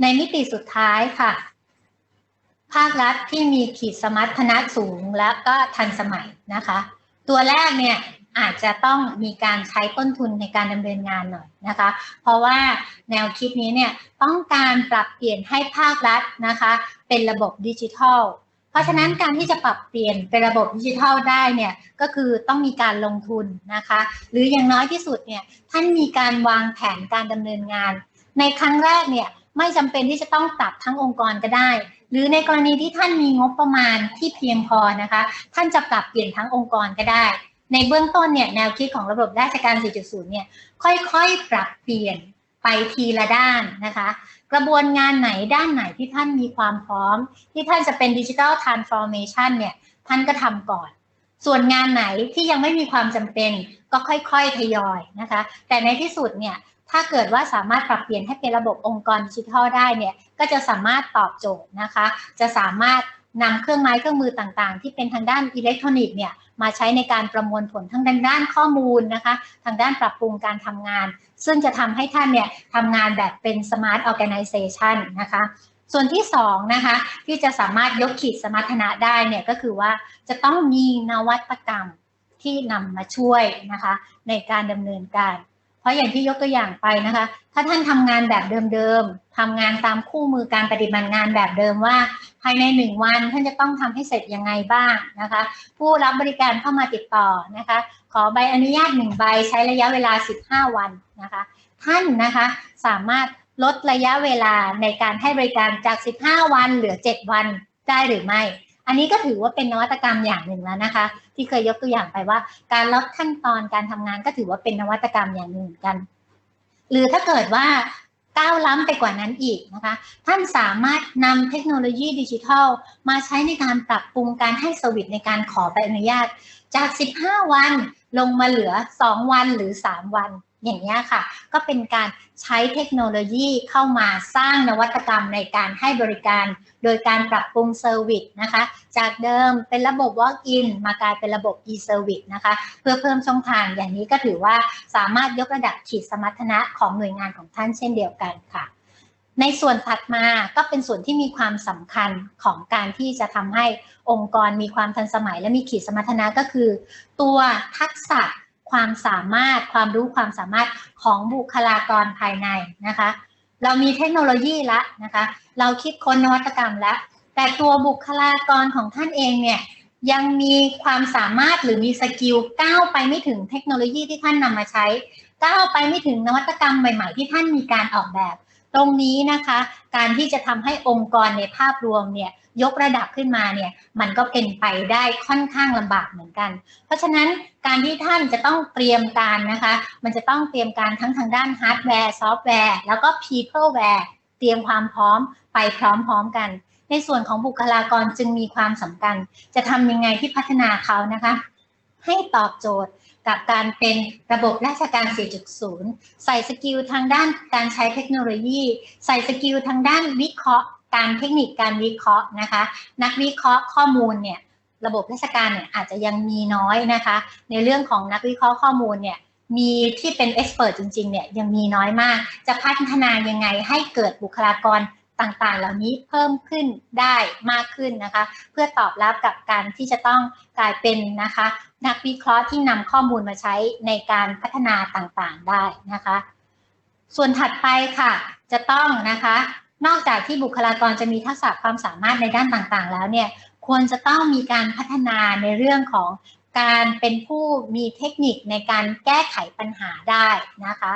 ในมิติสุดท้ายค่ะ ภาครัฐที่มีขีดสมรรถนะสูงและก็ทันสมัยนะคะ ตัวแรกเนี่ยอาจจะต้องมีการใช้ต้นทุนในการดำเนินงานหน่อยนะคะ เพราะว่าแนวคิดนี้เนี่ยต้องการปรับเปลี่ยนให้ภาครัฐนะคะ เป็นระบบดิจิทัล เพราะฉะนั้นการที่จะปรับเปลี่ยนเป็นระบบดิจิทัลได้เนี่ยก็คือต้องมีการลงทุนนะคะ หรืออย่างน้อยที่สุดเนี่ยท่านมีการวางแผนการดำเนินงาน ในครั้งแรกเนี่ย ไม่จำเป็นที่จะต้องปรับทั้งองค์กรก็ได้ หรือในกรณีที่ท่านมีงบประมาณที่เพียงพอนะคะ ท่านจะปรับเปลี่ยนทั้งองค์กรก็ได้ ในเบื้องต้นเนี่ยแนวคิดของระบบราชการ 4.0 เนี่ยค่อยๆ ปรับเปลี่ยนไปทีละด้านนะคะ กระบวนงานไหนด้านไหนที่ท่านมีความพร้อม ที่ท่านจะเป็นดิจิทัลทรานส์ฟอร์เมชันเนี่ยท่านก็ทำก่อน ส่วนงานไหนที่ยังไม่มีความจำเป็นก็ค่อยๆทยอยนะคะ แต่ในที่สุดเนี่ย ถ้าเกิดว่าสามารถปรับเปลี่ยนให้เป็นระบบองค์กรดิจิทัลได้เนี่ยก็จะสามารถตอบโจทย์นะคะ จะสามารถนำเครื่องไม้เครื่องมือต่างๆ ที่เป็นทางด้านอิเล็กทรอนิกส์เนี่ยมาใช้ในการประมวลผลทั้งด้านข้อมูลนะคะ ทางด้านปรับปรุงการทำงาน ซึ่งจะทำให้ท่านเนี่ยทำงานแบบเป็น smart organization นะคะ ส่วนที่2นะคะที่จะสามารถยกขีดสมรรถนะได้เนี่ยก็คือว่าจะต้องมีนวัตกรรมที่นำมาช่วยนะคะในการดำเนินการ เพราะอย่างที่ยกตัวอย่างไปนะคะ ถ้าท่านทำงานแบบเดิมๆทำงานตามคู่มือการปฏิบัติงานแบบเดิมว่า ภายในหนึ่งวันท่านจะต้องทำให้เสร็จยังไงบ้างนะคะ ผู้รับบริการเข้ามาติดต่อนะคะ ขอใบอนุญาตหนึ่งใบใช้ระยะเวลา 15 วันนะคะ ท่านนะคะสามารถลดระยะเวลาในการให้บริการจาก 15 วันเหลือ 7 วันได้หรือไม่ อันนี้ก็ถือว่าเป็นนวัตกรรมอย่างหนึ่งแล้วนะคะ ที่เคยยกตัวอย่างไปว่า การลดขั้นตอนการทำงานก็ถือว่าเป็นนวัตกรรมอย่างหนึ่งกัน หรือถ้าเกิดว่าก้าวล้ำไปกว่านั้นอีกนะคะ ท่านสามารถนำเทคโนโลยีดิจิทัล มาใช้ในการปรับปรุงการให้สวิตในการขอใบอนุญาต จาก 15 วันลงมาเหลือ 2 วันหรือ 3 วัน อย่างนี้ค่ะ ก็เป็นการใช้เทคโนโลยีเข้ามาสร้างนวัตกรรมในการให้บริการ โดยการปรับปรุงเซอร์วิสนะคะ จากเดิมเป็นระบบ Walk-in มากลายเป็นระบบ e-service นะคะ เพื่อเพิ่มช่องทางอย่างนี้ก็ถือว่าสามารถยกระดับขีดสมรรถนะของหน่วยงานของท่านเช่นเดียวกันค่ะในส่วนถัดมาก็เป็นส่วนที่มีความสำคัญของการที่จะทำให้องค์กรมีความทันสมัยและมีขีดสมรรถนะก็คือ ตัวทักษะ ความสามารถความรู้ความสามารถของบุคลากรภายในนะคะ เรามีเทคโนโลยีละนะคะ เราคิดค้นนวัตกรรมแล้ว แต่ตัวบุคลากรของท่านเองเนี่ยยังมีความสามารถหรือมีสกิลก้าวไปไม่ถึงเทคโนโลยีที่ท่านนำมาใช้ก้าวไปไม่ถึงนวัตกรรมใหม่ ๆ ที่ท่านมีการออกแบบ ตรงนี้นะคะ การที่จะทำให้องค์กรในภาพรวมเนี่ยยกระดับขึ้นมาเนี่ยมันก็เป็นไปได้ค่อนข้างลำบากเหมือนกัน เพราะฉะนั้นการที่ท่านจะต้องเตรียมการนะคะ มันจะต้องเตรียมการทั้งทางด้านฮาร์ดแวร์ซอฟต์แวร์แล้วก็ peopleware เตรียมความพร้อมไปพร้อมๆกัน ในส่วนของบุคลากรจึงมีความสำคัญ จะทำยังไงที่พัฒนาเขานะคะ ให้ตอบโจทย์ กับการเป็นระบบราชการ 4.0 ใส่สกิลทางด้านการใช้เทคโนโลยี ใส่สกิลทางด้านวิเคราะห์ การเทคนิคการวิเคราะห์นะคะ นักวิเคราะห์ข้อมูลเนี่ยระบบราชการเนี่ยอาจจะยังมีน้อยนะคะ ในเรื่องของนักวิเคราะห์ข้อมูลเนี่ยมีที่เป็นเอ็กซ์เพรสจริงๆเนี่ยยังมีน้อยมาก จะพัฒนายังไงให้เกิดบุคลากร ต่างๆ เหล่านี้เพิ่มขึ้นได้มากขึ้นนะคะ เพื่อตอบรับกับการที่จะต้องกลายเป็นนะคะ นักวิเคราะห์ที่นำข้อมูลมาใช้ในการพัฒนาต่างๆ ได้นะคะ ส่วนถัดไปค่ะจะต้องนะคะ นอกจากที่บุคลากรจะมีทักษะความสามารถในด้านต่างๆ แล้วเนี่ยควรจะต้องมีการพัฒนาในเรื่องของการเป็นผู้มีเทคนิคในการแก้ไขปัญหาได้นะคะ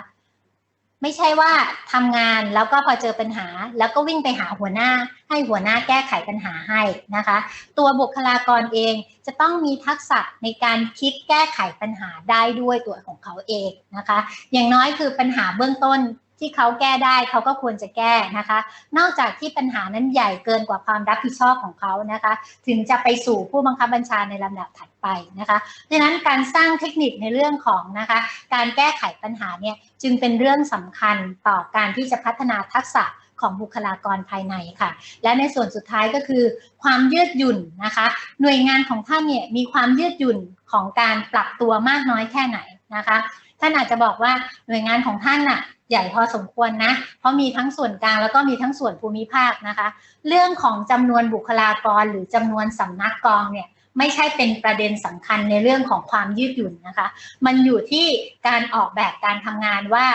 ไม่ใช่ว่าทำงานแล้วก็พอเจอปัญหา แล้วก็วิ่งไปหาหัวหน้า ให้หัวหน้าแก้ไขปัญหาให้นะคะ ตัวบุคลากรเองจะต้องมีทักษะในการคิดแก้ไขปัญหาได้ด้วยตัวของเขาเองนะคะ อย่างน้อยคือปัญหาเบื้องต้น ที่เขาแก้ได้เขาก็ควรจะแก้นะคะ นอกจากที่ปัญหานั้นใหญ่เกินกว่าความรับผิดชอบของเขานะคะ ถึงจะไปสู่ผู้บังคับบัญชาในลำดับถัดไปนะคะดังนั้นการสร้างเทคนิคในเรื่องของนะคะ การแก้ไขปัญหาเนี่ยจึงเป็นเรื่องสำคัญต่อการที่จะพัฒนาทักษะของบุคลากรภายในค่ะ และในส่วนสุดท้ายก็คือ ความยืดหยุ่นนะคะ หน่วยงานของท่านเนี่ยมีความยืดหยุ่นของการปรับตัวมากน้อยแค่ไหนนะคะ ท่านอาจจะบอกว่าหน่วยงานของท่านน่ะ ใหญ่พอสมควรนะ เพราะมีทั้งส่วนกลางแล้วก็มีทั้งส่วนภูมิภาคนะคะ เรื่องของจำนวนบุคลากรหรือจำนวนสำนักกองเนี่ยไม่ใช่เป็นประเด็นสำคัญในเรื่องของความยืดหยุ่นนะคะ มันอยู่ที่การออกแบบการทำงานว่า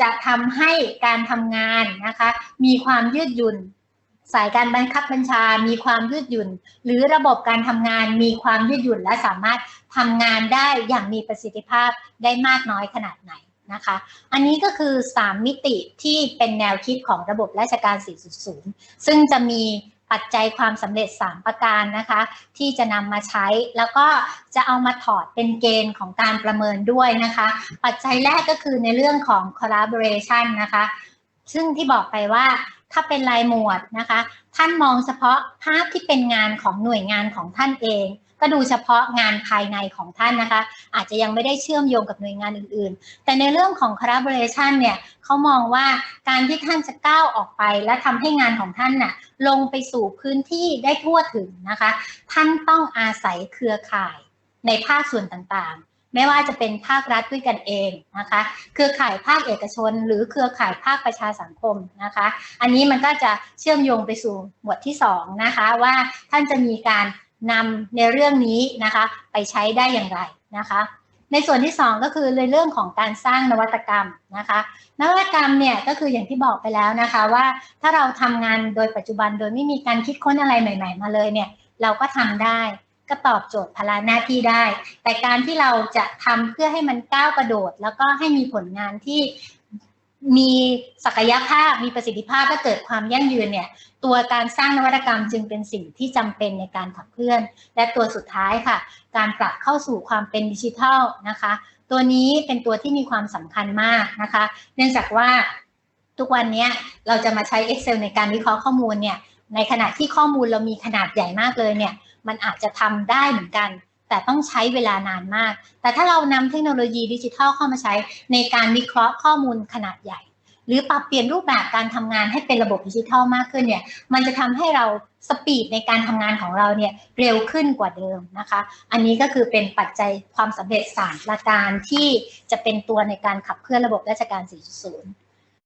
จะทำให้การทำงานนะคะ มีความยืดหยุ่น สายการบังคับบัญชา มีความยืดหยุ่น หรือระบบการทำงานมีความยืดหยุ่นและสามารถทำงานได้อย่างมีประสิทธิภาพได้มากน้อยขนาดไหน นะคะ อันนี้ก็คือ 3 มิติที่เป็นแนวคิดของระบบราชการ 4.0 ซึ่งจะมีปัจจัยความสำเร็จ 3 ประการนะคะ ที่จะนำมาใช้แล้วก็จะเอามาถอดเป็นเกณฑ์ของการประเมินด้วยนะคะ ปัจจัยแรกก็คือในเรื่องของ collaboration นะคะ ซึ่งที่บอกไปว่าถ้าเป็นรายหมวดนะคะ ท่านมองเฉพาะภาพที่เป็นงานของหน่วยงานของท่านเอง ก็ดูเฉพาะงานภายในของท่านนะคะ อาจจะยังไม่ได้เชื่อมโยงกับหน่วยงานอื่นๆ แต่ในเรื่องของ collaboration เนี่ยเขามองว่าการที่ท่านจะก้าวออกไป และทำให้งานของท่านน่ะลงไปสู่พื้นที่ได้ทั่วถึงนะคะ ท่านต้องอาศัยเครือข่ายในภาคส่วนต่างๆไม่ว่าจะเป็นภาครัฐด้วยกันเองนะคะ เครือข่ายภาคเอกชน หรือเครือข่ายภาคประชาสังคมนะคะ อันนี้มันก็จะเชื่อมโยงไปสู่หมวดที่2นะคะว่าท่านจะมีการ นำในเรื่องนี้นะคะไปใช้ได้อย่างไรนะคะในส่วนที่ 2 ก็คือในเรื่องของการสร้างนวัตกรรมนะคะ นวัตกรรมเนี่ยก็คืออย่างที่บอกไปแล้วนะคะว่าถ้าเราทำงานโดยปัจจุบันโดยไม่มีการคิดค้นอะไรใหม่ ๆ มาเลยเนี่ยเราก็ทำได้ก็ตอบโจทย์ภาระหน้าที่ได้ แต่การที่เราจะทำเพื่อให้มันก้าวกระโดด แล้วก็ให้มีผลงานที่ มีศักยภาพมีประสิทธิภาพและเกิดความยั่งยืนเนี่ยตัวการสร้างนวัตกรรมจึงเป็นสิ่งที่จำเป็นในการขับเคลื่อน และตัวสุดท้ายค่ะ การปรับเข้าสู่ความเป็นดิจิทัลนะคะ ตัวนี้เป็นตัวที่มีความสำคัญมากนะคะ เนื่องจากว่าทุกวันนี้เราจะมาใช้ Excel ในการวิเคราะห์ข้อมูลเนี่ยในขณะที่ข้อมูลเรามีขนาดใหญ่มากเลยเนี่ยมันอาจจะทำได้เหมือนกัน แต่ต้องใช้เวลานานมาก แต่ถ้าเรานำเทคโนโลยีดิจิทัลเข้ามาใช้ในการวิเคราะห์ข้อมูลขนาดใหญ่ หรือปรับเปลี่ยนรูปแบบการทำงานให้เป็นระบบดิจิทัลมากขึ้นเนี่ย มันจะทำให้เราสปีดในการทำงานของเราเนี่ยเร็วขึ้นกว่าเดิมนะคะ อันนี้ก็คือเป็นปัจจัยความสำเร็จสามประการที่จะเป็นตัวในการขับเคลื่อนระบบราชการ 4.0